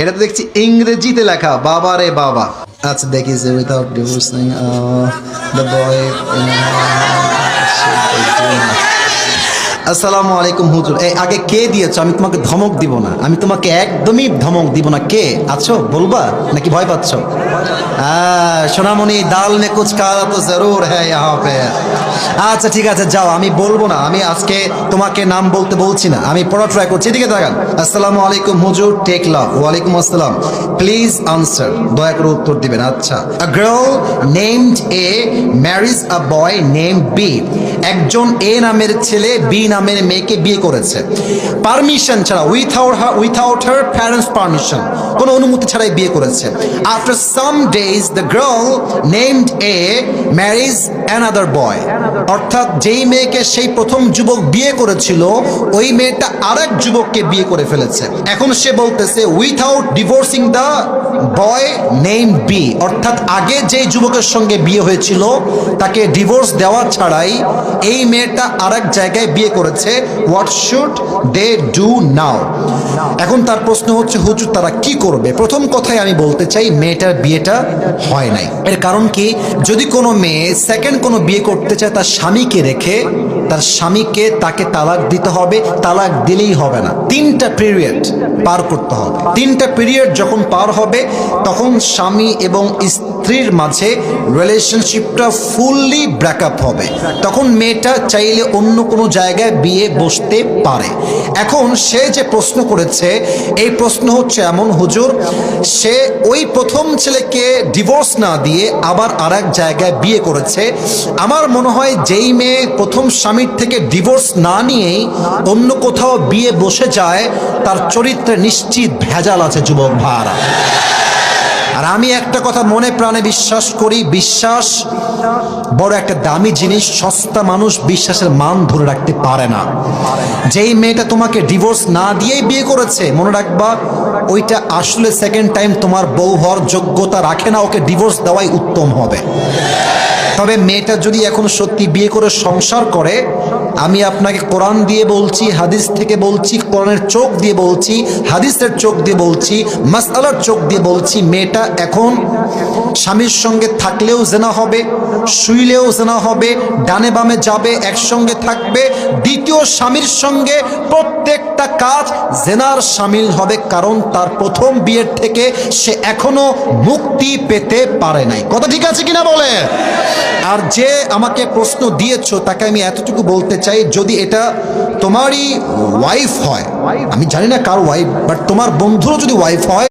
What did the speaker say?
এটা তো দেখছি ইংরেজিতে লেখা, বাবা রে বাবা। আচ্ছা দেখি যে উইথাউট ডিভোর্সিং দ্য আসসালামু আলাইকুম হুজুর। এই আগে কে দিয়েছ? আমি তোমাকে ধমক দিব না। আমি তোমাকে একদমই ধমক দিব না। কে? আছো? বলবা? নাকি ভয় পাচ্ছ? সোনামণি দাল মে কুচ তো জরুর হ্যাঁ আচ্ছা ঠিক আছে, যাও, আমি বলব না, আমি আজকে তোমাকে নাম বলতে বলছি না, আমি পড়া ট্রাই করছি, এদিকে দেখান আসসালামু আলাইকুম, হুজুর টেক লাভ ওয়ালাইকুম আসসালাম। প্লিজ আনসার দয়া করে উত্তর দিবেন আচ্ছা। A girl named A marriage a boy name B একজন এ নামের ছেলে বি নামের মেয়েকে বিয়ে করেছে। পারমিশন ছাড়া without without her parents permission কোনো অনুমতি ছাড়াই বিয়ে করেছে। After some days the girl named A marriage another boy অর্থাৎ যেই মেয়েকে সেই প্রথম যুবক বিয়ে করেছিল, ওই মেয়েটা আরেক যুবককে বিয়ে করে ফেলেছে। এখন সে বলতেছে without divorcing the boy name B অর্থাৎ আগে যেই যুবকের সঙ্গে বিয়ে হয়েছিল, তাকে ডিভোর্স দেওয়া ছাড়াই এই মেয়েটা আরেক জায়গায় বিয়ে করেছে। What should they do now এখন তার প্রশ্ন হচ্ছে, হুজুর, তারা কি করবে? প্রথম কথাই আমি বলতে চাই, মেয়েটার বিয়েটা হয় নাই। এর কারণ কি? যদি কোনো মেয়ে সেকেন্ড কোনো বিয়ে করতে চায়, তার স্বামীকে রেখে, তার স্বামীকে তাকে তালাক দিতে হবে, তালাক দিলেই হবে না। তিনটা পিরিয়ড পার করতে হবে। তিনটা পিরিয়ড যখন পার হবে, তখন স্বামী এবং স্ত্রীর মাঝে রিলেশনশিপটা ফুললি ব্রেকআপ হবে। তখন মেয়েটা চাইলে অন্য কোনো জায়গায় বিয়ে বসতে পারে। এখন সে যে প্রশ্ন করেছে, এই প্রশ্ন হচ্ছে এমন, হুজুর, সে ওই প্রথম ছেলেকে ডিভোর্স না দিয়ে আবার আর এক জায়গায় বিয়ে করেছে। আমার মনে হয় যেই মেয়ে প্রথম স্বামীর থেকে ডিভোর্স না নিয়েই অন্য কোথাও বিয়ে বসে যায়, তার চরিত্রে নিশ্চিত ভেজাল আছে, যুবক ভাড়া আর আমি একটা কথা মনে প্রাণে বিশ্বাস করি, বিশ্বাস বড় একটা দামি জিনিস, সস্তা মানুষ বিশ্বাসের মান ধরে রাখতে পারে না। যেই মেয়েটা তোমাকে ডিভোর্স না দিয়েই বিয়ে করেছে, মনে রাখবা, ওইটা আসলে সেকেন্ড টাইম তোমার বউ হওয়ার যোগ্যতা রাখে না, ওকে ডিভোর্স দেওয়াই উত্তম হবে। তবে মেয়েটা যদি এখন সত্যি বিয়ে করে সংসার করে আমি আপনাকে কোরআন দিয়ে বলছি, হাদিস থেকে বলছি, কোরআনের চোখ দিয়ে বলছি, হাদিসের চোখ দিয়ে বলছি মাসালার চোখ দিয়ে বলছি, মেয়েটা এখন স্বামীর সঙ্গে থাকলেও জেনা হবে, শুইলেও জেনা হবে, ডানে বামে যাবে, একসঙ্গে থাকবে, দ্বিতীয় স্বামীর সঙ্গে প্রত্যেকটা কাজ জেনার সামিল হবে কারণ তার প্রথম বিয়ের থেকে সে এখনও মুক্তি পেতে পারে নাই। কথা ঠিক আছে কিনা বলে? আর যে আমাকে প্রশ্ন দিয়েছ, তাকে আমি এতটুকু বলতে চাই, যদি এটা তোমারই ওয়াইফ হয়, আমি জানি না কার ওয়াইফ বাট তোমার বন্ধুরও যদি ওয়াইফ হয়